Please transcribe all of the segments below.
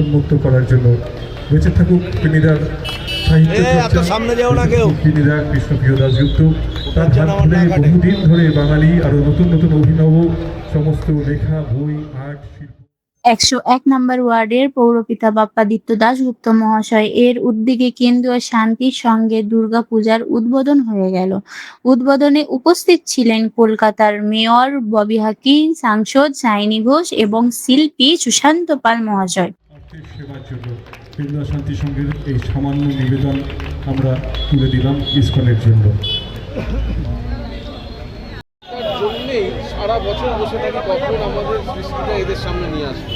উন্মুক্ত করার জন্য বেঁচে থাকুক কৃষ্ণপ্রিয় দাসগুপ্ত তার হাত ধরে বহুদিন ধরে বাঙালি আরও নতুন নতুন অভিনব সমস্ত লেখা বই আর্ট শিল্প। একশো এক নম্বর ওয়ার্ডের পৌরপিতা বাপ্পাদিত্য দাশগুপ্ত মহাশয় এর উদ্যোগে কেন্দ্রীয় শান্তির সঙ্গে দুর্গাপূজার উদ্বোধন হয়ে গেল। উদ্বোধনে উপস্থিত ছিলেন কলকাতার মেয়র ববি হাকিম সাংসদ সাইনি ঘোষ এবং শিল্পী সুশান্ত পাল মহাশয়। সেবার জন্য কেন্দ্রীয় শান্তি সংঘের এই সামান্য নিবেদন আমরা তুলে দিলাম ইসকনের জন্য। সারা বছর বসে থাকি কখন আমাদের সৃষ্টিটা এদের সামনে নিয়ে আসবে?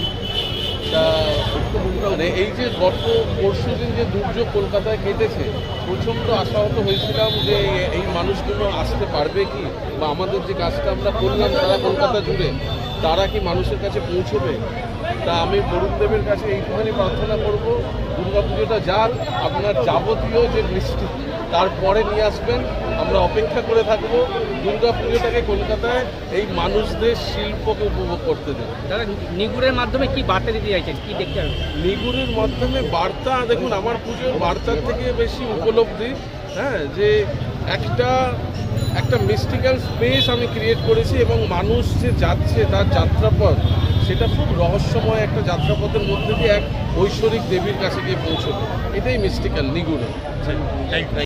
মানে এই যে গত পরশু দিন যে দুর্যোগ কলকাতায় কেটেছে, প্রচণ্ড আশাহত হয়েছিলাম যে এই মানুষগুলো আসতে পারবে কি? বা আমাদের যে কাজটা আমরা করলাম সারা কলকাতা জুড়ে, তারা কি মানুষের কাছে পৌঁছবে? তা আমি বরুণদেবের কাছে এইটুখানি প্রার্থনা করব। দুর্গাপুজোটা যাক আপনার যাবতীয় যে বৃষ্টি তারপরে নিয়ে আসবেন। আমরা অপেক্ষা করে থাকব দুর্গা পুজোটাকে কলকাতায় এই মানুষদের শিল্পকে উপভোগ করতে দেন দাদা নিগুড়ের মাধ্যমে কি বার্তা দিতে চাইছেন? কি দেখতে হবে? নিগুড়ের মাধ্যমে বার্তা দেখুন আমার পুজোর বার্তার থেকে বেশি উপলব্ধি হ্যাঁ যে একটা একটা মিস্টিক্যাল স্পেস আমি ক্রিয়েট করেছি এবং মানুষ যে যাচ্ছে তার যাত্রাপথ সেটা খুব রহস্যময় একটা যাত্রাপথের মধ্যে দিয়ে এক ঐশ্বরিক দেবীর কাছে গিয়ে পৌঁছবে এটাই মিস্টিক্যাল নিগুড়ে